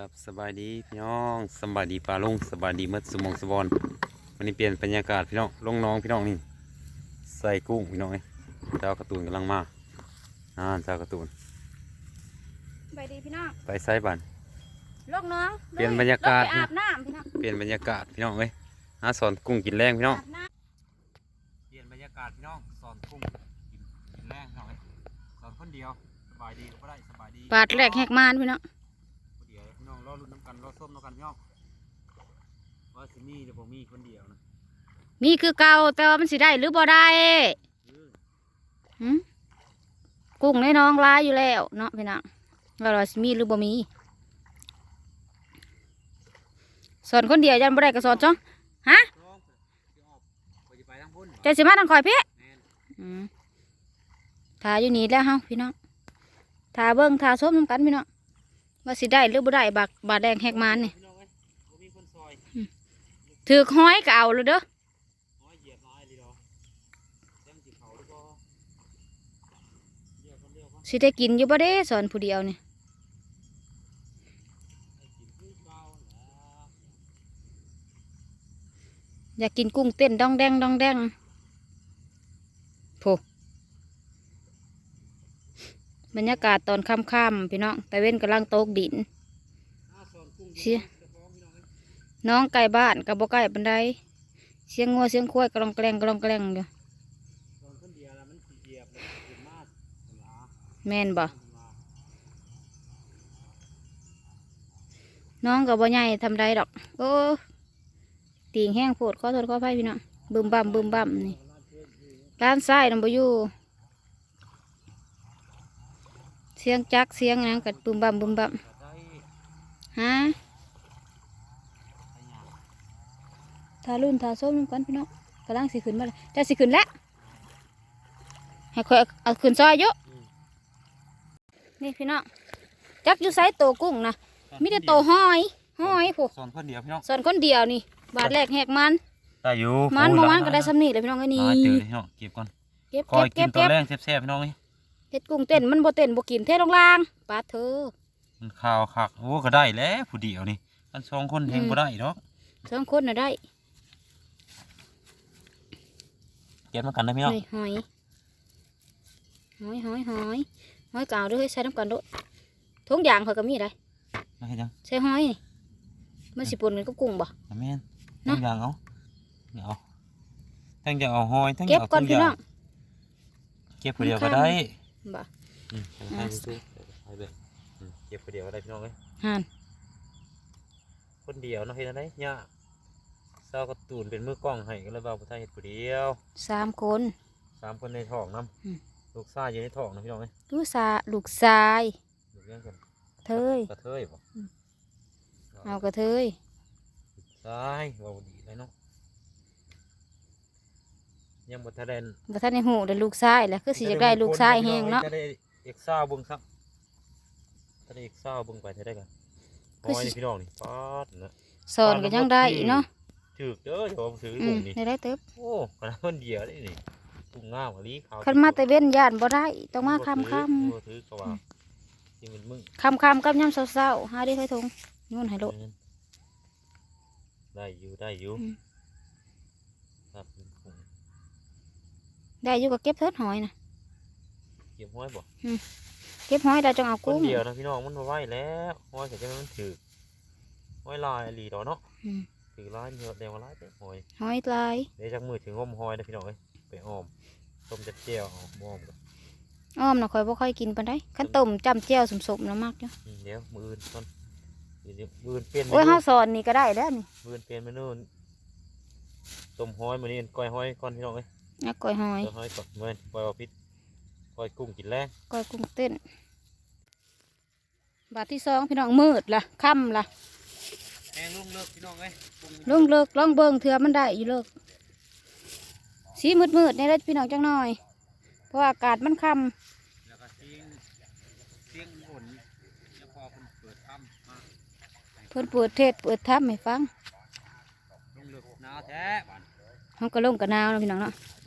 ครับสบายดีพี่น้องสบายดีปลาลงสบายดีหมัดสมองสบอนวันนี้เปลี่ยนบรรยากาศพี่น้องลงน้องพี่น้องนี่ใส่กุ้งพี่น้องเอ้ยเจ้าการ์ตูนกำลังมาอ่านเจ้าการ์ตูนไปดีพี่น้องไปไซบันลูกน้องเปลี่ยนบรรยากาศลงไปอาบน้ำพี่น้องเปลี่ยนบรรยากาศพี่น้องเอ้ยหาสอนกุ้งกินแรงพี่น้องอาบน้เปลี่ยนบรรยากาศพี่น้องสอนกุ้งกินกินแรงพี่น้องเอ้ยสอนคนเดียวสบายดีก็ได้สบายดีำปาดแหลกแหกมานพี่น้อง กันรอส้มน้ำกันพี่น้องว่าสิมีเดี๋ยวผมมีคนเดียวนะมีคือเก่าแต่ว่ามันสิได้หรือบ่ได้เออหึกุ้งในน้องลายอยู่แล้วเนาะพี่น้องว่าว่าสิมีหรือบ่มีสอนคนเดียวยันบ่ได้ก็สอนจ้องฮะน้องสิออกไปสิไปทางพุ่นจะสิมาทางคอยพี่แม่นอืมทาอยู่นี่แล้วเฮาพี่น้องทาเบิ่งทาส้มนำกันพี่น้อง ว่าสิได้หรือบ่ได้บักบาดแดงแหกมานนี่พี่น้องเอ้ยบ่มีคนซอยถือห้อยก็เอาเลยเด้อน้อยเหยียบน้อยเลยดอกเต็มสิเขาหรือบ่เหยียบคนเดียวก็สิได้กินอยู่บ่เด้สอนผู้เดียวนี่ให้กินคือเก่าแหละอยากกินกุ้งเต้นดองแดงดองแดงโผ บรรยากาศตอนค่ำๆพี่น้องแต่เว้นกำลังโตกดินหาสอนกุ้งเชี่ยน้องไก่บ้านกับบ่ไก่บันไดเสียงงัวเสียงควายกระลองแกลงกระลองแกลงอยู่สอนคนเดียวแล้วมันสิเหยียบเลยขึ้นมาหลาแม่นบ่น้องกับบ่ใหญ่ทำได้ดอก โอ้ตีงแห้งโพดขอโทษขออภัยพี่น้องบึมบั่มบึมบั่มนี่ร้านซ้ายนำบ่อยู่เสียงจักเสียงหยังกัดบึมบั่มบึมบั่มก็ได้ฮะไปหยังทารุ่นทาส้มนำกันพี่น้องกำลังสิขึ้นมาเลยจะสิขึ้นแล้วให้ค่อยเอาเอาขึ้นซอยอยู่อืมนี่พี่น้องจักอยู่ไซโตกุ้งนะสอนมีแต่คนโตเดียวห้อยห้อยผู้สอนคนเดียวพี่น้องส่วนคนเดียวนี่ บาทแรกแหกมันได้อยู่มันโอ้บ่หลมันยก็ได้สำนีเลยพี่น้องไอ้นี่หลายเจอเลยพี่น้องเก็บก่อนเก็บคอเก็ยบกิเก็นบตอเก็นบแรกแซ่บๆพี่น้องนี่ เฮ็ดกุ้งเต้นมันบ่เต้นบ่กินเทลงล่างปาดเธอมันข้าวคักโอ้ก็ได้แล้วผู้เดียวนี่กันสองคนแฮงอืมบ่ได้ดอกสองคนน่ะได้เก็บมากันได้พี่น้องนี่หอยหอยหอยหอยหอยเก่าเด้วยใส่น้ำกันโด้วยทุงยางเขาก็มีได้มาให้จังใส่หอยนี่มันสิปนกันกับกุ้งบ่เอาแม่นเนาะทั้งอย่างเอาเดี๋ยวเอาทั้งจะเอาหอยทั้งเก็บเอาก่อนทุพี่ย่าน้องเก็บผู้เดียวก็ได้ บ่อืมเอาให้ซื้อเอาไปอืมเก็บผู้เดียวก็ได้พี่น้องเอ้ยห่านคนเดียวเนาะเฮ็ดจังได๋ยากเศร้าก็ตูนเป็นมือกล้องให้ก็เลยว่าบ่ทันเฮ็ดผู้เดียวสามคน สามคนในท้องนํอืม ลูกชายอยู่ในท้องนะพี่น้องเอ้ยลูกสาลูกชายลูกเลี้ยงกันเทยกระเทยบ่อืมเอากระเทยชายเว้าดีเลยเนาะ ยังบ่ทันได้บ่ทันได้ฮู้ได้ลูกชายแหละคือสิอยากได้ลูกชายแฮงเนาะจะได้เอกซ่าวเบิ่งครับจะได้เอกซ่าวเบิ่งไปเท่าได้กันคือหอยสินี่พี่น้องนี่ป๊าดนะสอนก็ยังได้อีกเนาะถือกเด้ออย่าว่าถืออืกุ้มงนี่ได้ได้เติบโอ้ขนาดคนเดียวได้นี่กุ้งงามกว่าลีขาวคันมาแต่เว้นย่านบ่ได้ต้องมาค่ำบ่ๆถือบ่ถือก็ว่าที่มันมึงคำคำๆกับยำเศร้าๆหาได้ค่อยทงนู่นให้โลดได้อยู่ได้อยู่อืมครับกุ้ง ได้อยู่กับเก็บเทิดหอยนะเก็บห้อยบ่เก็บหอยได้จังเอาคนกุ้งเดียวนะพี่น้องมันบ่ไหวแล้วห้อยก็จะมันถือห้อยลายอหลีดอกเนาะอืมถือลายเดียวแดงว่าลายแต่ห้อยหอยลายเดี๋ยวจักมือถึงห้มห้อยนะพี่น้องเอ้ยไปอ้อมต้มจัดเจียวเอาบ่อ้อมกันอ้อมน่ะค่อยบ่ค่อยกินปานใดคันต้มจำแจ่วสมๆแล้วมากอยู่อืมเดี๋ยวมืออื่นก่อนเดี๋ยวมืออื่นเปลี่ยนเมโอ้ยนูเฮาสอนนี่ก็ได้แล้วนี่มืออื่นเปลี่ยนเมนูต้มห้อยมื้อนี้ก้อยห้อยก่อนพี่น้องเอ้ย นะก้อยหอยก้อยห้อยก่อนเมื่อนก้อยเอาพิษก้อยกุ้งกินแรงก้อยกุ้งเต้น บาทที่สองพี่น้องมืดล่ะค่ำล่ะแห้งลุงเลิกพี่น้องเอ้ยกุ้งลุงเลิกลองเบิ่งเถื่อมันได้อยู่เลิกสีมืดๆนี่แหละพี่น้องจังหน่อย เพราะว่าอากาศมันค่ำแล้วก็เสียงเสียงฝนแล้วพอเพิ่นเปิดถ้ำมาเพิ่นเปิดเทศเปิดทับให้ฟังลุงเลิกหนาวแท้บ้านห้องก็ลงกับหนาวเนาะพี่น้องเนาะสาวพร้อม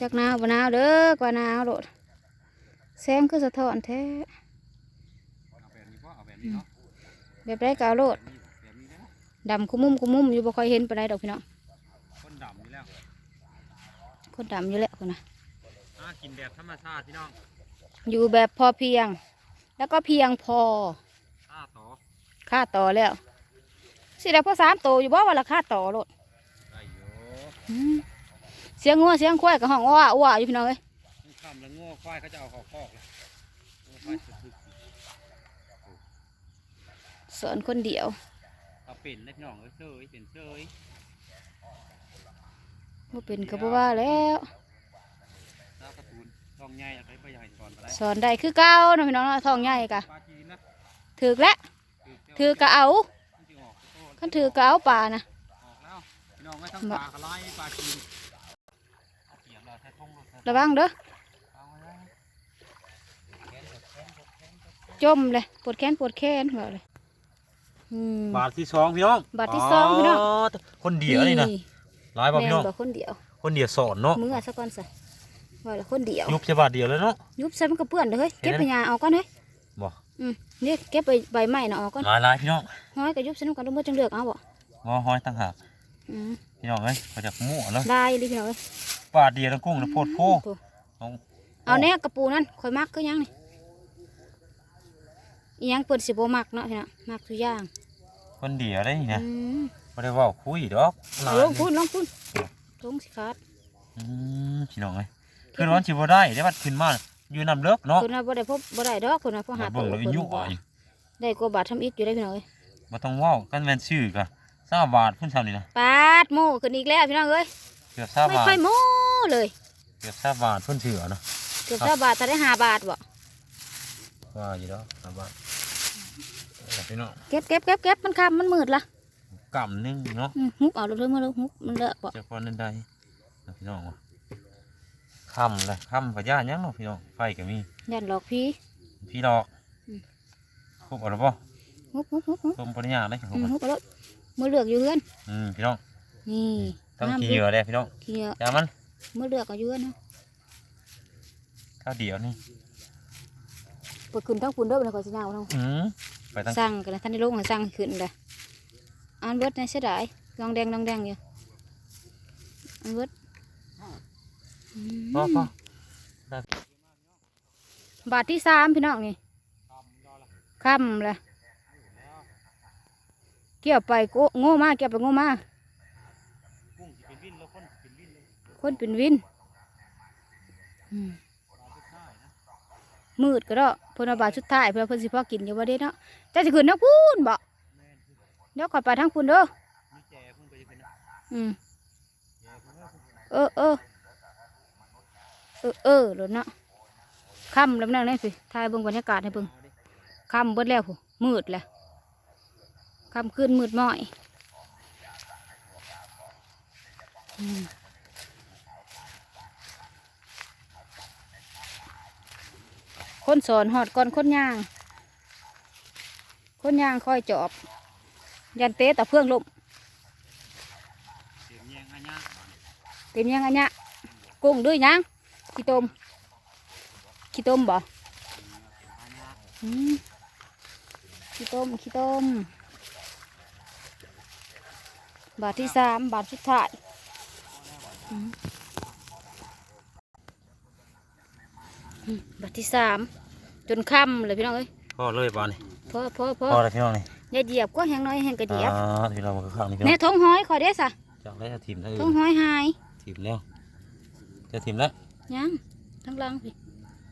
จากหนาวบ่หนาวเด้อกว่าหนาวโลดแสงคือสะท้อนแท้เอาแบบนี้บ่เอาแบบนี้เนาะแบบไรก็เอาโลดแบบนี้นะดำคุมุมคุมุมอยู่บ่ค่อยเห็นปานใดดอกพี่น้องคนดำนี่แล้วคนดำอยู่แล้วคนนะอ่ากินแบบธรรมชาติพี่น้องอยู่แบบพอเพียง แล้วก็เพียงพอข้าต่อค่าต่อแล้วสิได้พอสามโตอยู่บ่ว่าราคาต่อโลดได้อยู่อืมเสียงงัวเสียงควายกับห้องอ้าอ้าอยู่พี่น้องเอ้ยต้องคำแล้วง้อควายเขาจะเอาเขาคอกเลยง้อควายสุดสอนคนเดียวๆเอาเป็นเลยพี่น้องเอ้ยเชยเป็นเชยบ่เป็นก็บ่ว่าแล้วตาการ์ตูนลองใหญ่อะไรไปใหญ่สอนอะไรสอนได้คือเก่าเนาะพี่น้องเนาะท้องใหญ่กะปลาจีนนะถือกแล้วถือกะเอามันจะออกโตคันถือกะเอาป่านะออกแล้วพี่น้องไม่ต้องปลากระไรปลาจีนเอาเขียงเราใช้ทงเราใช้ระวังเด้อเอาไว้นะแขนกดแขนกดแขนกดจมเลยปวดแขนปวดแขนว่าเลยอืมบาทที่สองพี่น้องบาทที่สองพี่น้องคนเดียวนี่นะร้ายป่ะแม่พี่น้องนบ่คนเดียวคนเดียวสอนเนาะมืออะสักก่อนซะว่าละคนเดียวยุบใช่บาทเดียวเลยเนาะยุบใส่มันก็เปื้อนเด้อเฮ้ยเห็เก็นบไหมไปยาเอาก่อนเฮ้ยบ่อืมนี่เก็บไปใบไม้น่ะเอาก่อนลายลายพี่น้องห้อยก็ยุบใส่น้ำกันดูบ่จังเลือกเอาบ่งอห้อยตั้งหากอืมพี่น้องเอ้ยเขาจะมั่วแล้วได้เลยพี่น้องเอ้ย บาทเดียวแล้วกุ้งแล้วโพดโพโอ้เอาเอาแน่กระปูนั่นข่อยมักคือหยังนี่อีหยังเปิดสิบ่มักเนาะพี่น้องมักทุกอย่างคนเดียวได้นี่นะอืมไม่ได้เว่าคุยดอกเอาลงพุ่นลงพุ่นลงสิครับอืมพี่น้องเอ้ยขึ้นวันชิบได้ได้บัดขึ้นมาอยู่นำเลิกเนาะคนว่าบ่ได้พบบ่ได้ดอกคนว่าพอหาบัดเบิ่งแล้วเพิ่นยุ่บ่อะได้กว่าบาททำอิฐอยู่ได้พี่น้องเอ้ยบ่ต้องเว้ากันแม่นชื่อกะสาบาทพุ่นซ้ำนี่นะปาดโมขึ้นอีกแล้วพี่น้องเอ้ยเกือบสาไม่บาทค่อยโม เลยเกือบสาบาทพุ่นเชื่อเนาะเกือบจะบาทแต่ได้ห้าบาทบ่ว่าอยู่แล้วสาบาทเอาพี่น้องเก็บเก็บเก็บเก็บมันคำมันมืดละกำหนึงเนาะอืมฮุบเอาเรื่อยๆมาเลยฮุบมันเลอะบ่เจ้าคนนั้นได้เอาพี่น้องวะค่ำเลยค่ำพญายังเนาะพี่น้องไฟก็มียันหลอกพี่พี่ดอกอืมครบเอาแล้วป่ะฮุบฮุบฮุบฮุบต้มปริญญาได้ครับอืมฮุบเอาแล้วมือเลือกอยู่เฮือนอืมพี่น้องนี่ต้องงามกี่เด้เหยื่อเลยพี่น้องขี้เหงื่ออย่ามัน มือเลือกเอาอยู่เฮือนเนาะข้าวเดียวนี่เปิดขึ้นทั้งปุ่นเด้อเป็นคนสิยาวทั้งอืมไปตั้งสั่งกันนะท่านได้ลงเลยสั่งขึ้นเลยอันเบิดในเสียดายลองแดงลองแดงอยู่อันเบิดอืมพ่อพ่อบาทที่สามพี่น้องนี่ค่ำเลยเกี่ยวไปโกโง่มากเกี่ยวไปโง่มาก กุ้งสิเป็นวินแล้วคนสิเป็นวินเลย คนเป็นวินอืมมืดก็ได้เพนเอาบาทชุดท้ายเพื่อเพิ่นสิพอกินอยู่บ่เด้เนาะแต่สิขึ้นนะพูนบ่เดี๋ยวขอยไปทางพูนเด้อมีแจพุ่งไปจะเป็นนะอืมแจพุ่งแล้วเออเออเออเออเดี๋ยวเนาะค่ำแล้วนั่งนี่สิถ่ายเบิ่งบรรยากาศให้เบิ่งค่ำเบิดแล้วผู้มืดแล้วค่ำขึ้นมืดม้อย อืม คนสอนหอดก่อนคนย่าง คนย่างค่อยจอบ ยันเตะแต่เพื่องลมเสียงแยงอันเนี้ยเต็มยังอันเนี้ยกุ้งด้วยยังขี้ต้มขี้ต้มบ่ขี้ต้มขี้ต้มบาทที่สามบาทสุดท้ายอืมอืม บาทที่สามจนค่ำเลยพี่น้องเอ้ยพ่อเลยบ้านนี่พอพอพอพ่อเลยพี่น้องนี่อย่าเหยียบก็แห้งน้อยแห้งกระเหยียบอ่าพี่น้องมันก็ข้างนี่พี่น้แน่องท้องห้อยขอได้สะจากได้ทีมได้ท้องห้อยหายทีมแล้วจะทีมแล้วยังทั้งหลังพี่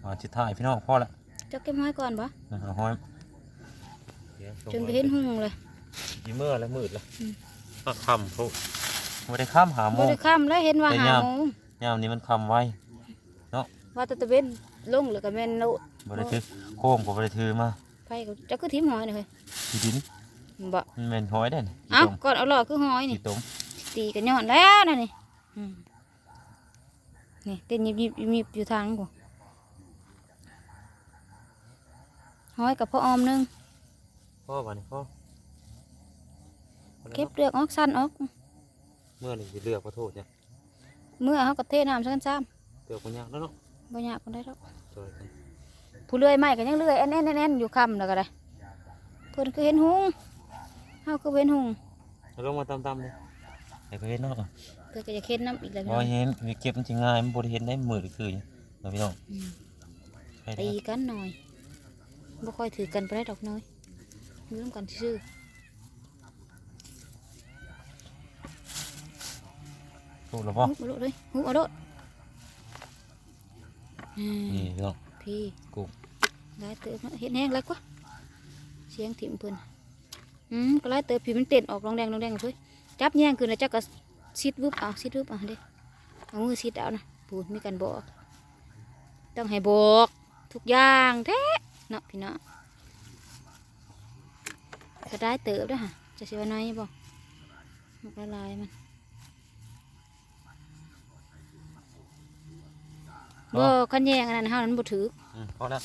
มาจิตท้ายพี่น้องพ่อละเจ้าเก็บห้อยก่อนบ่เอาห้อยจนไปเห็นหุ่งเลยยีเมื่อแล้วมืดแล้วอืมก็ค่ำทุกไม่ได้ข้ามหาโมบ่ง ได้ค่ำแล้วเห็นว่าแต่หายามโมงยามนี้มันค่ำไว้ว่าแตะตะเวน ลงแล้วก็แม่นโนบริถือโค้งก็บริถือมาไผก็เจ้าคือทิมหอยนี่เฮ้ยที่ดินบ่มันเป็นห้อยได้นี่เอ้าก่อนเอาหลอดคือหอยนี่ที่ต้มตีกันย้อนแล้วนั่นนี่อืมนี่เต้นยิบยิบยิบยิบอยู่ทางกูหอยกับพ่อออมหนึงพ่อบ้านนี่พ่อเก็บเลือกออกสั้นออก เมื่อนี่สิเลือกขอโทษจ้ะเมื่อเขาก็เทน้ำซักซ้เลือกคนยากแล้วเนาะำ บ่ยากคนได้หรอกช่วยกันผู้เลื่อยไม้ก็ยังเลื่อยแอนแอนแอนแอนอยู่ค่ำแล้วก็ได้เพิ่นก็เห็นหุงเฮาก็เห็นหุงเอาลงมาตำๆเลยไอ้ก็เห็นเนาะเพิ่นก็จะเค็ดน้ำอีกแล้วพพี่อน้องเห็นมีเก็บมันจะง่ายมันบ่ได้เห็นได้มือคือเนาะพี่น้องอืมใครตีได้กันหน่อยบ่ค่อยถือกันไปได้ดอกน้อยอยู่ร่วมกันซื่อถูกแล้วๆบ่หุบเอาโลดเลยหุบเอาโลดอืม นี่พี่น้องพี่กุ้งได้เติบเนาะเห็ดแห้งแล้วกว่าเสียงถิ่มเพิ่นอืมก็ไล่เติบพี่มันเต้นออกรองแดงรองแดงเลยจับแย่งขึ้นแล้วจักก็ซิดวึบเอาซิดวึบเอาเด้เอามือซิดเอานะปูนมีกันบอกต้องให้บอกทุกอย่างแท้เนาะพี่เนาะก็ได้เติบเด้วยค่ะจะสิว่าน้อยบ่มันละลายมัน บ่ขันแยงอันนั้นเฮานั้นบ่ถือ พอแล้ว